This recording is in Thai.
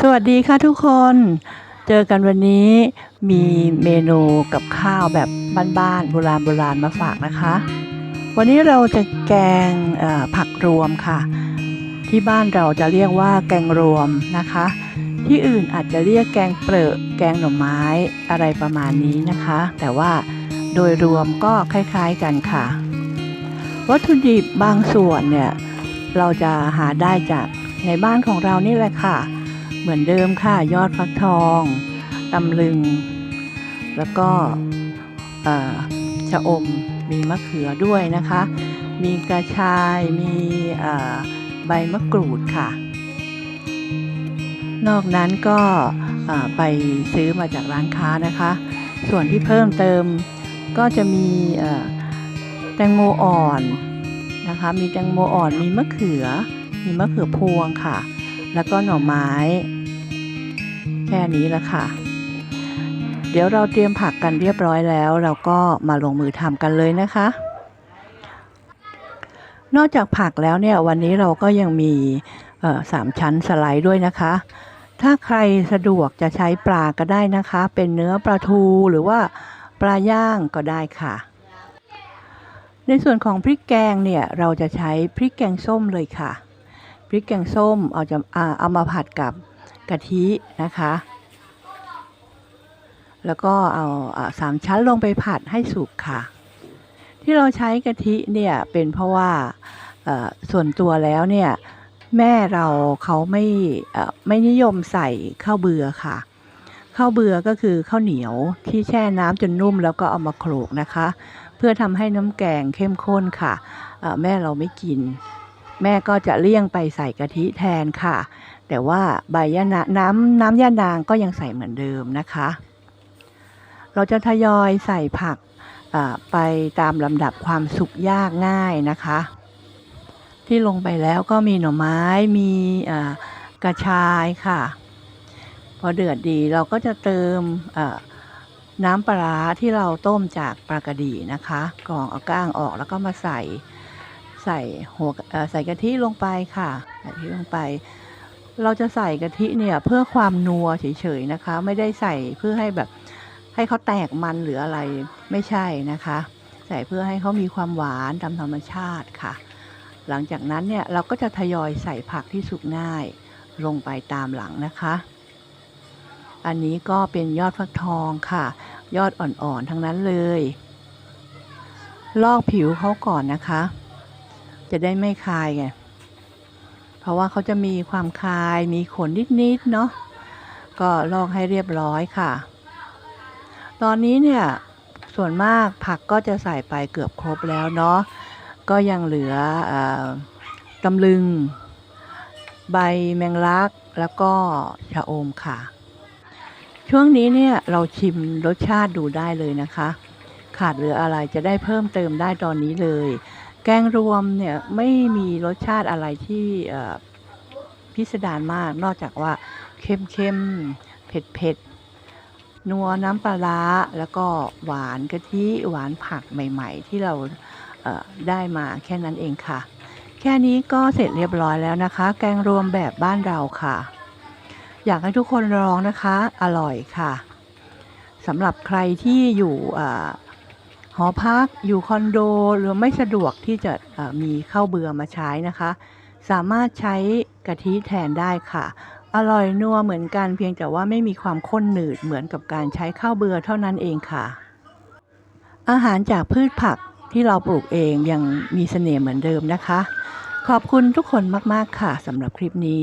สวัสดีค่ะทุกคน เจอกันวันนี้มีเมนูกับข้าวแบบบ้านๆโบราณโบราณมาฝากนะคะ วันนี้เราจะแกงเอ่อผักรวมค่ะ ที่บ้านเราจะเรียกว่าแกงรวมนะคะ ที่อื่นอาจจะเรียกแกงเปรอะแกงหน่อไม้อะไรประมาณนี้นะคะ แต่ว่าโดยรวมก็คล้ายๆกันค่ะ วัตถุดิบบางส่วนเนี่ยเราจะหาได้จากในบ้านของเรานี่แหละค่ะ เหมือนเดิมค่ะยอดฟักทองตำลึง แล้วก็ชะอมมีมะเขือด้วยนะคะ มีกระชายมีใบมะกรูดค่ะ นอกนั้นก็ไปซื้อมาจากร้านค้านะคะ ส่วนที่เพิ่มเติมก็จะมีแตงโมอ่อนนะคะ มีแตงโมอ่อนมีมะเขือ มีมะเขือพวงค่ะ แล้วก็หน่อไม้ แค่นี้ละค่ะ เดี๋ยวเราเตรียมผักกันเรียบร้อยแล้ว เราก็มาลงมือทำกันเลยนะคะ นอกจากผักแล้วเนี่ยวันนี้เราก็ยังมีสามชั้นสไลด์ด้วยนะคะ ถ้าใครสะดวกจะใช้ปลาก็ได้นะคะ เป็นเนื้อปลาทูหรือว่าปลาย่างก็ได้ค่ะ ในส่วนของพริกแกงเนี่ยเราจะใช้พริกแกงส้มเลยค่ะ พริกแกงส้มเอาจะเอามาผัดกับกะทินะคะ แล้วก็เอาสามชั้นลงไปผัดให้สุกค่ะ ที่เราใช้กะทิเนี่ยเป็นเพราะว่าส่วนตัวแล้วเนี่ยแม่เราเขาไม่ไม่นิยมใส่ข้าวเบือค่ะข้าวเบือก็คือข้าวเหนียวที่แช่น้ำจนนุ่มแล้วก็เอามาโขลกนะคะ เพื่อทำให้น้ำแกงเข้มข้นค่ะแม่เราไม่กิน แม่ก็จะเลี่ยงไปใส่กะทิแทนค่ะ แต่ว่าใบยะนาน้ำน้ำยะนางก็ยังใส่เหมือนเดิมนะคะ เราจะทยอยใส่ผักไปตามลำดับความสุกยากง่ายนะคะ ที่ลงไปแล้วก็มีหน่อไม้มีกระชายค่ะ พอเดือดดีเราก็จะเติมน้ำปลาร้าที่เราต้มจากปลากระดีนะคะกรองเอาก้างออกแล้วก็มาใส่ ใส่หัวใส่กะทิลงไปค่ะกะทิลงไป เราจะใส่กะทิเนี่ยเพื่อความนัวเฉยๆนะคะ ไม่ได้ใส่เพื่อให้แบบให้เขาแตกมันหรืออะไรไม่ใช่นะคะ ใส่เพื่อให้เขามีความหวานตามธรรมชาติค่ะ หลังจากนั้นเนี่ยเราก็จะทยอยใส่ผักที่สุกง่ายลงไปตามหลังนะคะ อันนี้ก็เป็นยอดฟักทองค่ะ ยอดอ่อนๆทั้งนั้นเลย ลอกผิวเขาก่อนนะคะ จะได้ไม่คายไง เพราะว่าเขาจะมีความคายมีขนนิดๆเนาะ ก็ลอกให้เรียบร้อยค่ะ ตอนนี้เนี่ยส่วนมากผักก็จะใส่ไปเกือบครบแล้วเนาะ ก็ยังเหลืออตำลึง ใบแมงลัก แล้วก็ชะอมค่ะ ช่วงนี้เนี่ยเราชิมรสชาติดูได้เลยนะคะ ขาดเหลืออะไรจะได้เพิ่มเติมได้ตอนนี้เลย แกงรวมเนี่ยไม่มีรสชาติอะไรที่พิสดารมาก นอกจากว่าเค็มเค็มเผ็ดเผ็ดๆนัวน้ำปลาร้าแล้วก็หวานกะทิหวานผักใหม่ ๆ ที่เราเได้มาแค่นั้นเองค่ะ แค่นี้ก็เสร็จเรียบร้อยแล้วนะคะ แกงรวมแบบบ้านเราค่ะ อยากให้ทุกคนลองนะคะ อร่อยค่ะสำหรับใครที่อยู่ หอพักอยู่คอนโดหรือไม่สะดวกที่จะมีข้าวเบื่อมาใช้นะคะ สามารถใช้กะทิแทนได้ค่ะ อร่อยนัวเหมือนกันเพียงแต่ว่าไม่มีความข้นหนืดเหมือนกับการใช้ข้าวเบื่อเท่านั้นเองค่ะ อาหารจากพืชผักที่เราปลูกเองยังมีเสน่ห์เหมือนเดิมนะคะ ขอบคุณทุกคนมาก ๆ ค่ะสำหรับคลิปนี้